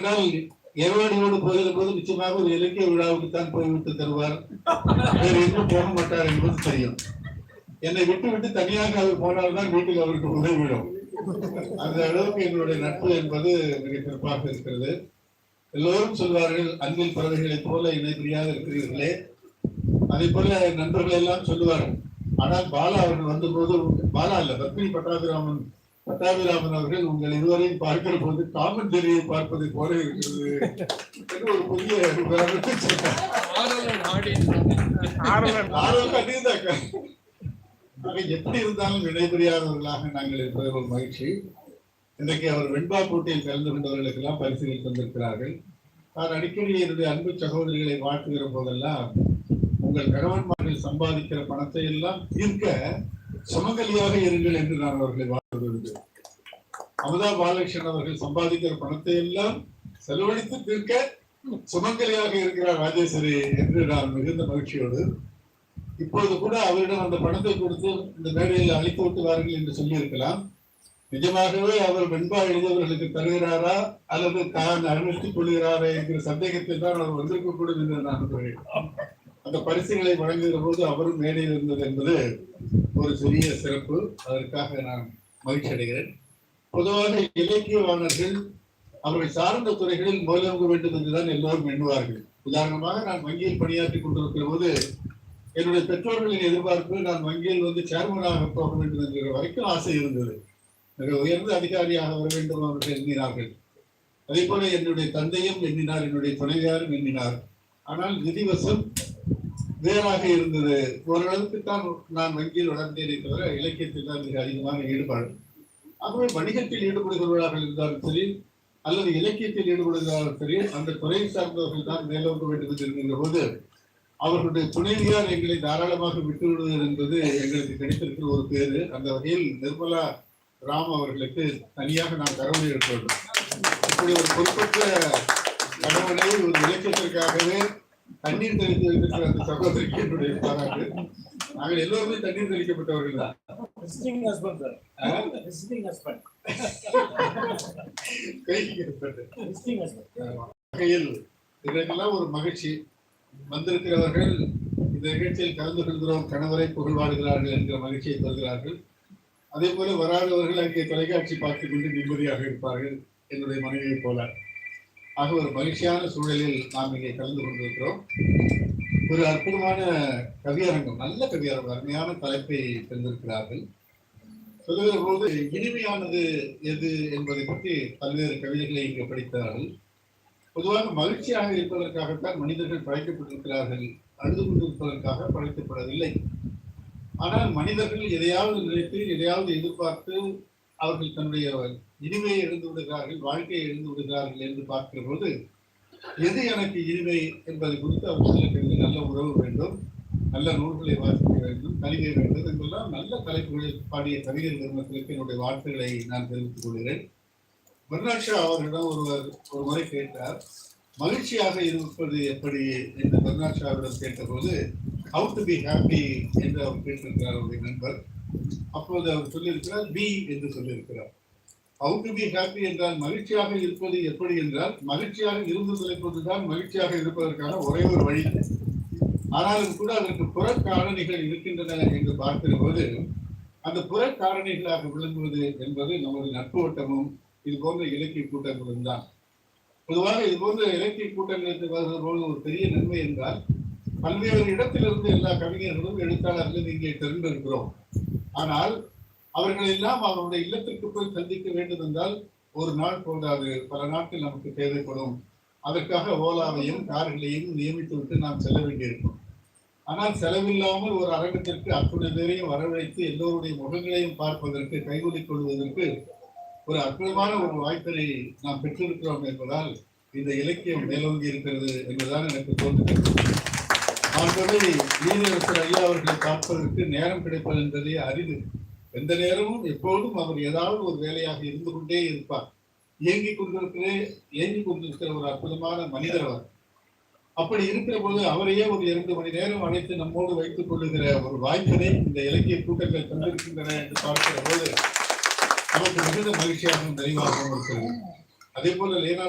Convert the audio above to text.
ஆனால் ஏர்வாடியோடு போகிற போது நிச்சயமாக ஒரு இலக்கிய விழாவுக்குத்தான் போய்விட்டு தருவார். வேறு எங்கும் போக மாட்டார் என்பது தெரியும். என்னை விட்டு விட்டு தனியாக அவர் போனால்தான் வீட்டில் அவருக்கு உதவிடும் அந்த அளவுக்கு எங்களுடைய நட்பு என்பது மிக சிறப்பாக இருக்கிறது. எல்லோரும் சொல்வார்கள் அன்பில் பறவைகளைப் போல இணை பிரியாக இருக்கிறீர்களே. அதே போல நண்பர்கள் எல்லாம் சொல்லுவார்கள் ஆனால் பாலா அவர்கள் வந்தபோது பாலா இல்ல பத்மினி பட்டாபிராமன் பட்டாபிராமன் அவர்கள் உங்கள் இதுவரையும் பார்க்கிற போது காமெண்டரியை பார்ப்பதை போல இருக்கிறது என்று ஒரு புதிய எப்படி இருந்தாலும் விடைபெறியாதவர்களாக நாங்கள் இருப்பது ஒரு மகிழ்ச்சி. இன்றைக்கு அவர் வெண்பா போட்டியில் கலந்து கொண்டவர்களுக்கு எல்லாம் பரிசுகள் தந்திருக்கிறார்கள். நான் அடிக்கடி என்னுடைய அன்பு சகோதரிகளை வாழ்த்துகிற போதெல்லாம் உங்கள் கணவன்மார்கள் சம்பாதிக்கிற பணத்தை எல்லாம் தீர்க்க சுமங்கலியாக இருங்கள் என்று நான் அவர்களை அமுதா பாலகிருஷ்ணன் அவர்கள் சம்பாதிக்கிற பணத்தை எல்லாம் செலவழித்து தீர்க்க சுமங்கலியாக இருக்கிறார் ராஜேஸ்வரி என்று நான் மிகுந்த மகிழ்ச்சியோடு இப்பொழுது கூட அவரிடம் அந்த பணத்தை கொடுத்து இந்த மேடையில் அழைத்து விட்டு வாருங்கள் என்று சொல்லியிருக்கலாம். நிஜமாகவே அவர் வெண்பா எழுதியவர்களுக்கு தருகிறாரா அல்லது தான் அனுமதித்துக் கொள்கிறாரா என்கிற சந்தேகத்தில் தான் அவர் வந்திருக்கக்கூடும் என்று நான் நம்புகிறேன். அந்த பரிசுகளை வழங்குகிற போது அவரும் மேடையில் இருந்தது என்பது ஒரு சிறிய சிறப்பு. அதற்காக நான் மகிழ்ச்சி அடைகிறேன் பொதுவாக இலக்கியவாளர்கள் அவர்கள் சார்ந்த துறைகளில் முதலமைக்க வேண்டும் என்றுதான் எல்லோரும் எண்ணுவார்கள். உதாரணமாக நான் வங்கியில் பணியாற்றிக் கொண்டிருக்கிற போது என்னுடைய பெற்றோர்களின் எதிர்பார்ப்பு நான் வங்கியில் வந்து சேர்மனாக போக வேண்டும் என்கிற வரைக்கும் ஆசை இருந்தது. மிக உயர்ந்த அதிகாரியாக வர வேண்டும் அவர்கள் எண்ணினார்கள். அதே போல என்னுடைய தந்தையும் எண்ணினார் என்னுடைய துணைவியாரும் எண்ணினார். ஆனால் நிதிவசம் வேறாக இருந்தது. ஓரளவுக்கு தான் நான் வங்கியில் வளர்ந்தேனே தவிர இலக்கியத்தில் தான் மிக அதிகமான ஈடுபாடு. ஆகவே வணிகத்தில் ஈடுபடுகிறவர்களாக இருந்தாலும் சரி அல்லது இலக்கியத்தில் ஈடுபடுகிறார்கள் சரி அந்த துறை சார்ந்தவர்கள் தான் மேலோங்க வேண்டும் என்று இருக்கின்ற போது அவர்களுடைய துணைவியார் எங்களை தாராளமாக விட்டுவிடுவது என்பது எங்களுக்கு கிடைத்திருக்கிற ஒரு பேரு. அந்த வகையில் நிர்மலா ராம் அவர்களுக்கு தனியாக நான் கடவுளை எடுக்க வேண்டும் இப்படி ஒரு பொறுப்பற்ற கடவுளை ஒரு இலக்கியத்திற்காகவே தண்ணீர் தெளித்து வைத்திருக்கிற அந்த சகோதரிக்கு என்னுடைய பாராட்டு. நாங்கள் எல்லோருமே தண்ணீர் தெளிக்கப்பட்டவர்கள் தான். Sir. ஆ? Visiting husband. கைவிக்கப்பட்டது. Visiting husband. வகையில் இதற்கெல்லாம் ஒரு மகிழ்ச்சி வந்திருக்கிறவர்கள் இந்த நிகழ்ச்சியில் கலந்து கொள்கிறோம் கணவரை புகழ்வாடுகிறார்கள் என்கிற மகிழ்ச்சியை தருகிறார்கள் அதே போல வராதவர்கள் அங்கே தொலைக்காட்சி பார்த்துக் கொண்டு நிம்மதியாக இருப்பார்கள் என்னுடைய மனைவியைப் போல ஆக ஒரு மகிழ்ச்சியான சூழலில் நாம் இங்கே கலந்து கொண்டிருக்கிறோம் ஒரு அற்புதமான கவியரங்கம் நல்ல கவியரங்கம் அருமையான தலைப்பை தந்திருக்கிறார்கள். சொல்லுகிற போது இனிமையானது எது என்பதை பற்றி பல்வேறு கவிதைகளை இங்கு படித்தார்கள். பொதுவாக மகிழ்ச்சியாக இருப்பதற்காகத்தான் மனிதர்கள் படைக்கப்பட்டிருக்கிறார்கள் அழுது கொண்டிருப்பதற்காக படைக்கப்படவில்லை. ஆனால் மனிதர்கள் எதையாவது நினைத்து எதையாவது எதிர்பார்த்து அவர்கள் தன்னுடைய இனிமையை எழுந்து விடுகிறார்கள் வாழ்க்கையை எழுந்து விடுகிறார்கள் என்று பார்க்கிற போது எது எனக்கு இனிமை என்பதை குறித்து அவர்களுக்கு நல்ல உறவு வேண்டும் நல்ல நூல்களை வாசிக்க வேண்டும் கவிதை வேண்டும் என்பதெல்லாம் நல்ல தலைப்புகளில் பாடிய கவிஞர் நிறுவனத்திற்கு என்னுடைய வார்த்தைகளை நான் தெரிவித்துக் கொள்கிறேன். பெர்னாட் அவர்களிடம் ஒருவர் ஒரு முறை கேட்டார் மகிழ்ச்சியாக இருப்பது எப்படி? என்று பர்னாட்ஷாவிடம் கேட்டபோது ஹவு டு பி ஹாப்பி என்று அவர் கேட்டிருக்கிறார் அவருடைய நண்பர். அப்போது அவர் சொல்லியிருக்கிறார் பி என்று சொல்லியிருக்கிறார். ஹவு டு பி ஹாப்பி என்றால் மகிழ்ச்சியாக இருப்பது எப்படி என்றால் மகிழ்ச்சியாக இருந்து தொலைப்பதுதான் மகிழ்ச்சியாக இருப்பதற்கான ஒரே ஒரு வழி. ஆனாலும் கூட அதற்கு புற காரணிகள் இருக்கின்றன என்று பார்க்கிற போது அந்த புற காரணிகளாக விளங்குவது என்பது நமது நட்பு ஓட்டமும் இது போன்ற இலக்கிய கூட்டங்களும் தான். பொதுவாக இது போன்ற இலக்கிய கூட்டங்களுக்கு வருகிற போது ஒரு பெரிய நன்மை என்றால் பல்வேறு இடத்திலிருந்து எல்லா கவிஞர்களும் எழுத்தாளர்களும் இங்கே தெரிந்திருக்கிறோம். ஆனால் அவர்கள் எல்லாம் அவருடைய இல்லத்திற்கு போய் சந்திக்க வேண்டும் என்றால் ஒரு நாள் போதாது. பல நாட்கள் நமக்கு தேவைப்படும். அதற்காக ஓலாவையும் கார்களையும் நியமித்து விட்டு நாம் செல்ல வேண்டியிருக்கும். ஆனால் செலவில்லாமல் ஒரு அரங்கத்திற்கு அத்துணை பேரையும் வரவழைத்து எல்லோருடைய முகங்களையும் பார்ப்பதற்கு கைகூலிக் கொள்வதற்கு ஒரு அற்புதமான ஒரு வாய்ப்பை நாம் பெற்றிருக்கிறோம் என்பதால் இந்த இலக்கியம் மேலோங்கி இருக்கிறது என்பதுதான் எனக்கு தோன்றுகிறது. ஆகவே நீதியரசர் ஐயா அவர்களை பார்ப்பதற்கு நேரம் கிடைப்பது என்பதே அரிது. எந்த நேரமும் எப்போதும் அவர் ஏதாவது ஒரு வேலையாக இருந்து கொண்டே இருப்பார். இயங்கிக் கொண்டிருக்கிற இயங்கிக் கொண்டிருக்கிற ஒரு அற்புதமான மனிதர் அவர். அப்படி இருக்கிற போது அவரையே ஒரு இரண்டு மணி நேரம் அழைத்து நம்மோடு வைத்துக் கொள்ளுகிற ஒரு வாய்ப்பினை இந்த இலக்கிய கூட்டங்கள் தந்திருக்கின்றன என்று பார்க்கிற போது நமக்கு மிகுந்த மகிழ்ச்சியாகவும் நிறைவாகவும் இருக்கிறது. அதே போல லேனா